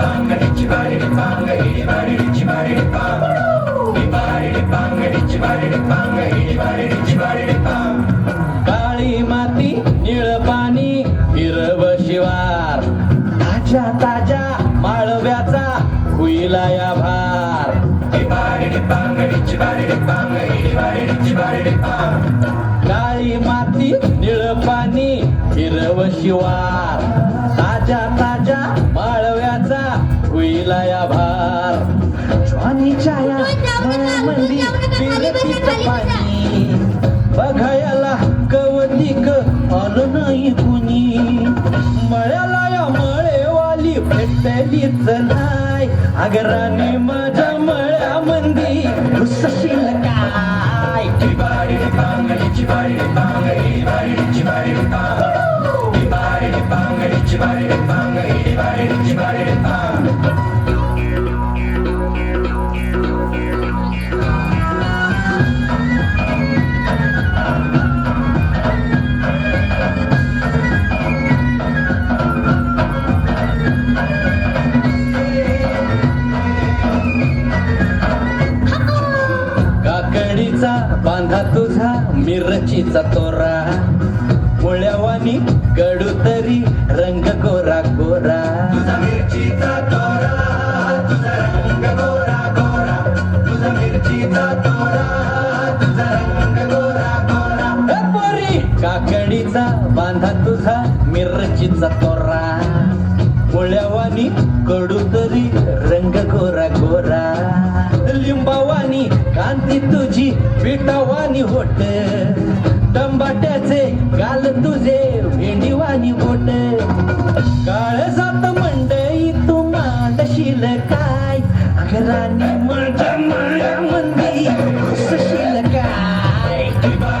பாங்க இடி பாடிடுப்பாங்க இடி பாடிடுப்பாங்க काळी माती निळ पाणी हिरव शिवार. ताज्या ताज्या माळव्याचा हुईला या भार. ज्वानीच्या या मळ्यामंदी फिरतीचं पाणी. बघायला कवतिक आलं नाही कुणी. मळ्याला या मळेवाली भेटलीच नाही. अगराने माझ्या Bye. काकडीचा बांधा तुझा मिरचीचा तोरा. मुळ्यावानी कडू तरी रंग गोरा गोरा. मिरचीचा तोरा तुझा रंग गोरा गोरा. तुझा मिरचीचा तोरा तुझा रंग गोरा गोरा. पोरी काकडीचा बांधा तुझा मिरचीचा तोरा. मुळ्यावानी कडू तरी रंग गोरा गोरा तुझी पिठावानी होट टंबाट्याचे गाल तुझे भेंडीवानी बोट काळ जात मंडई तू मांडशील काय अगरानी माझ्या मळ्यामंदी घुसशील काय गा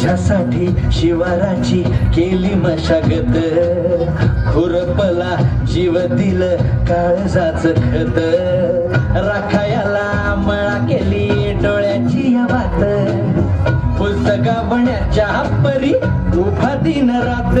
तुझ्यासाठी शिवाराची केली मशागत. खुरपला जीव दिल काळजाच खत. राखायाला मळा केली डोळ्याची वात. पुस्तका बण्याच्या परी उभा दिन रात.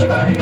Bye.